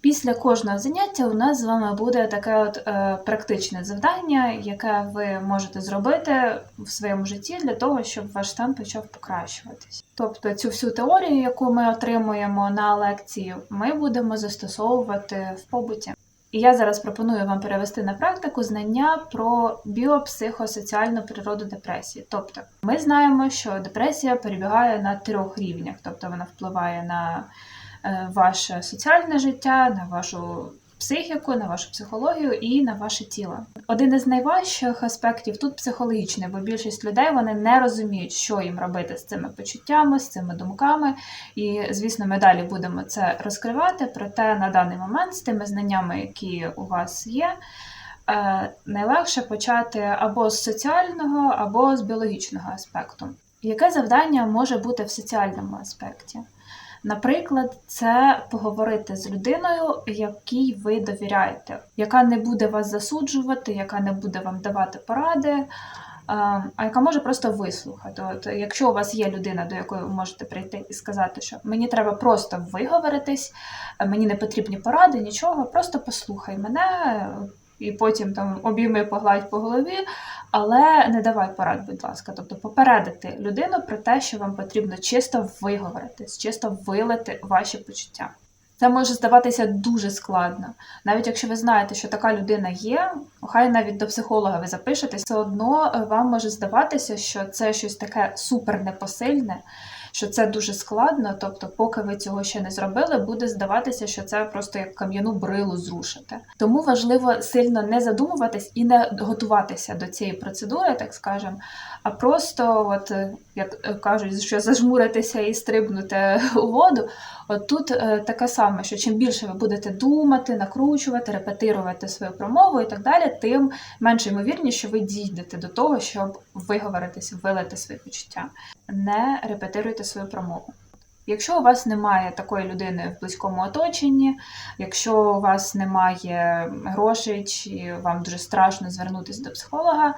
Після кожного заняття у нас з вами буде таке от е, практичне завдання, яке ви можете зробити в своєму житті для того, щоб ваш стан почав покращуватись. Тобто цю всю теорію, яку ми отримуємо на лекції, ми будемо застосовувати в побуті. І я зараз пропоную вам перевести на практику знання про біопсихосоціальну природу депресії. Тобто, ми знаємо, що депресія перебігає на трьох рівнях, тобто вона впливає на ваше соціальне життя, на вашу психіку, на вашу психологію і на ваше тіло. Один із найважчих аспектів тут психологічний, бо більшість людей вони не розуміють, що їм робити з цими почуттями, з цими думками. І, звісно, ми далі будемо це розкривати. Проте на даний момент з тими знаннями, які у вас є. е, Найлегше почати або з соціального, або з біологічного аспекту. Яке завдання може бути в соціальному аспекті? Наприклад, це поговорити з людиною, якій ви довіряєте, яка не буде вас засуджувати, яка не буде вам давати поради, а яка може просто вислухати. От, якщо у вас є людина, до якої ви можете прийти і сказати, що мені треба просто виговоритись, мені не потрібні поради, нічого, просто послухай мене. І потім там обійми погладь по голові, але не давай порад, будь ласка. Тобто попередити людину про те, що вам потрібно чисто виговоритись, чисто вилити ваші почуття. Це може здаватися дуже складно. Навіть якщо ви знаєте, що така людина є, хай навіть до психолога ви запишетесь, все одно е, вам може здаватися, що це щось таке супер непосильне, що це дуже складно. Тобто, поки ви цього ще не зробили, буде здаватися, що це просто як кам'яну брилу зрушити. Тому важливо сильно не задумуватись і не готуватися до цієї процедури, так скажемо, а просто, от як кажуть, що зажмуритися і стрибнути у воду. От тут е, таке саме, що чим більше ви будете думати, накручувати, репетирувати свою промову і так далі, тим менше ймовірність, що ви дійдете до того, щоб виговоритися, вилити свої почуття. Не репетируйте свою промову. Якщо у вас немає такої людини в близькому оточенні, якщо у вас немає грошей, чи вам дуже страшно звернутися до психолога, е,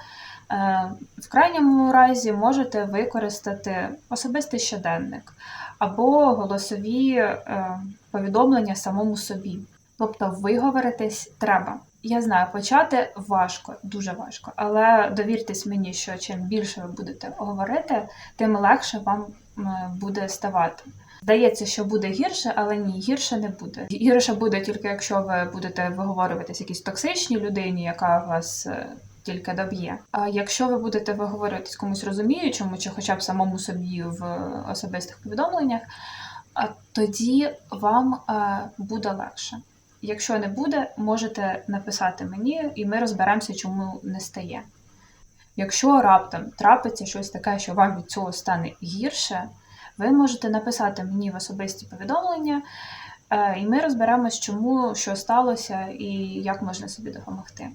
в крайньому разі можете використати особистий щоденник або голосові е, повідомлення самому собі. Тобто виговоритись треба. Я знаю, почати важко, дуже важко, але довіртесь мені, що чим більше ви будете говорити, тим легше вам буде ставати. Здається, що буде гірше, але ні, гірше не буде. Гірше буде тільки якщо ви будете виговорюватись якійсь токсичній людині, яка вас е, тільки доб'є. А якщо ви будете виговорюватись комусь розуміючому, чи хоча б самому собі в особистих повідомленнях, тоді вам е, буде легше. Якщо не буде, можете написати мені, і ми розберемося, чому не стає. Якщо раптом трапиться щось таке, що вам від цього стане гірше, ви можете написати мені в особисті повідомлення, е, і ми розберемось, чому що сталося і як можна собі допомогти.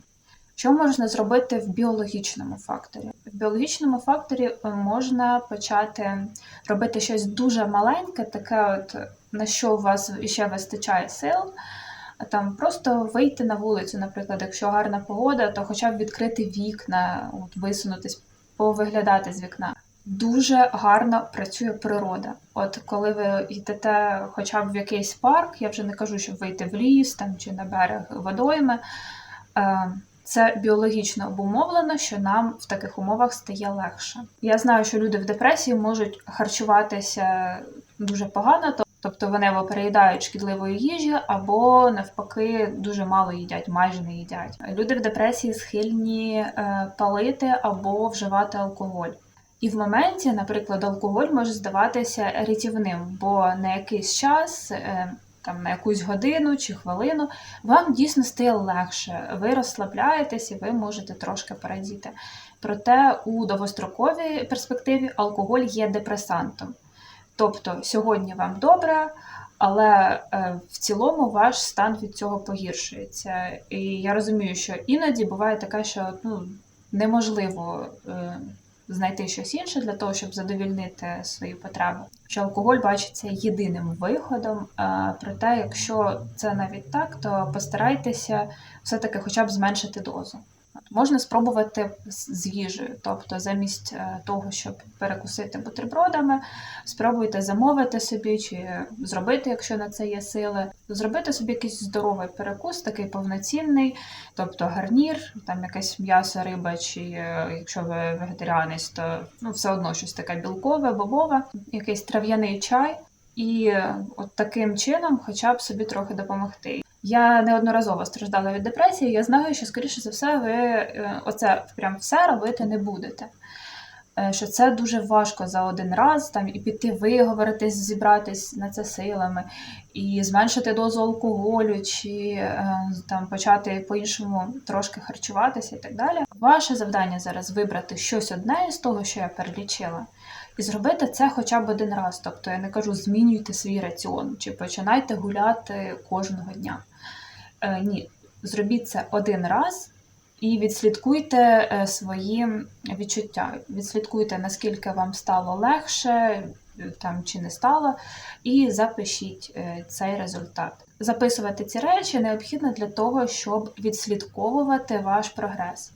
Що можна зробити в біологічному факторі? В біологічному факторі е, можна почати робити щось дуже маленьке, таке, от, на що у вас ще вистачає сил. Там просто вийти на вулицю, наприклад, якщо гарна погода, то хоча б відкрити вікна, от, висунутись, повиглядати з вікна. Дуже гарно працює природа. От коли ви йдете хоча б в якийсь парк, я вже не кажу, щоб вийти в ліс там чи на берег водойми. е, Це біологічно обумовлено, що нам в таких умовах стає легше. Я знаю, що люди в депресії можуть харчуватися дуже погано, тобто вони або переїдають шкідливої їжі, або навпаки дуже мало їдять, майже не їдять. Люди в депресії схильні е, палити або вживати алкоголь. І в моменті, наприклад, алкоголь може здаватися рятівним, бо на якийсь час, е, там на якусь годину чи хвилину, вам дійсно стає легше. Ви розслабляєтесь і ви можете трошки порадіти. Проте у довгостроковій перспективі алкоголь є депресантом. Тобто сьогодні вам добре, але е, в цілому ваш стан від цього погіршується. І я розумію, що іноді буває таке, що ну, неможливо е, знайти щось інше для того, щоб задовільнити свої потреби. Що алкоголь бачиться єдиним виходом. Е, проте, якщо це навіть так, то постарайтеся все-таки хоча б зменшити дозу. Можна спробувати з з їжею, тобто замість е, того, щоб перекусити бутербродами, спробуйте замовити собі чи зробити, якщо на це є сили, зробити собі якийсь здоровий перекус, такий повноцінний, тобто гарнір, там якесь м'ясо, риба, чи е, якщо ви вегетаріанець, то ну, все одно щось таке білкове, бобове, якийсь трав'яний чай. І е, от таким чином, хоча б собі трохи допомогти. Я неодноразово страждала від депресії. Я знаю, що скоріше за все ви е, оце прям все робити не будете. Е, Що це дуже важко за один раз там і піти виговоритись, зібратись на це силами, і зменшити дозу алкоголю, чи е, там почати по-іншому трошки харчуватися і так далі. Ваше завдання зараз вибрати щось одне із того, що я перелічила, і зробити це хоча б один раз. Тобто я не кажу, змінюйте свій раціон чи починайте гуляти кожного дня. Е, ні, зробіть це один раз і відслідкуйте е, свої відчуття. Відслідкуйте, наскільки вам стало легше е, там чи не стало, і запишіть цей результат. Записувати ці речі необхідно для того, щоб відслідковувати ваш прогрес.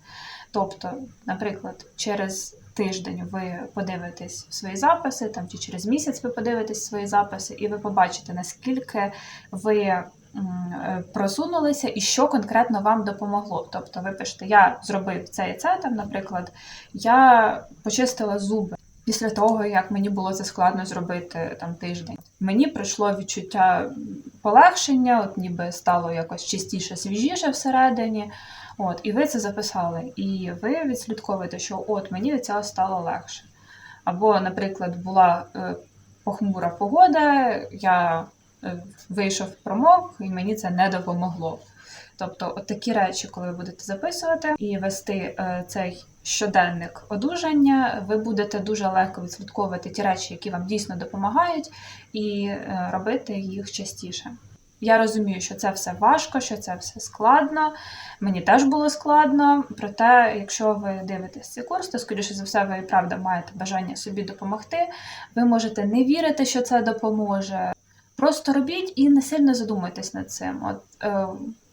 Тобто, наприклад, через тиждень ви подивитесь свої записи, там чи через місяць ви подивитесь свої записи, і ви побачите, наскільки ви просунулися і що конкретно вам допомогло. Тобто, ви пишете, я зробив це і це, там, наприклад, я почистила зуби. Після того, як мені було це складно зробити там тиждень, мені прийшло відчуття полегшення, от ніби стало якось чистіше, свіжіше всередині. От, і ви це записали, і ви відслідковуєте, що от мені від цього стало легше. Або, наприклад, була е, похмура погода, я е, вийшов промок, і мені це не допомогло. Тобто, от такі речі, коли ви будете записувати і вести е, цей щоденник одужання, ви будете дуже легко відслідковувати ті речі, які вам дійсно допомагають, і е, робити їх частіше. Я розумію, що це все важко, що це все складно. Мені теж було складно. Проте, якщо ви дивитесь цей курс, то скоріше за все, ви і правда маєте бажання собі допомогти. Ви можете не вірити, що це допоможе. Просто робіть і не сильно задумуйтесь над цим. От е,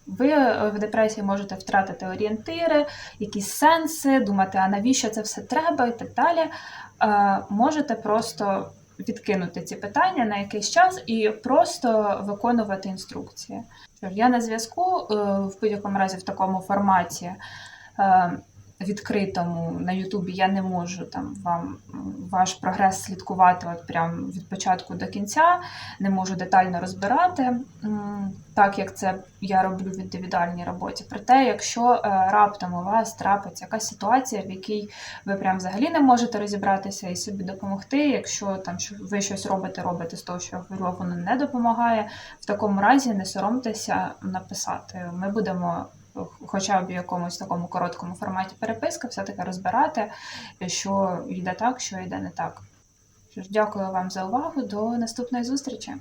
ви в депресії можете втратити орієнтири, якісь сенси, думати, а навіщо це все треба, і так далі. Е, можете просто відкинути ці питання на якийсь час і просто виконувати інструкції. Я на зв'язку е, в будь-якому разі в такому форматі. е, Відкритому на Ютубі я не можу там вам ваш прогрес слідкувати от прям від початку до кінця, не можу детально розбирати, так як це я роблю в індивідуальній роботі. Проте, якщо е, раптом у вас трапиться якась ситуація, в якій ви прям взагалі не можете розібратися і собі допомогти, якщо там ви щось робите, робите з того, що я говорю, воно не допомагає, в такому разі не соромтеся написати. Ми будемо. Хоча б в якомусь такому короткому форматі переписки, все-таки розбирати, що йде так, що йде не так. Дякую вам за увагу. До наступної зустрічі!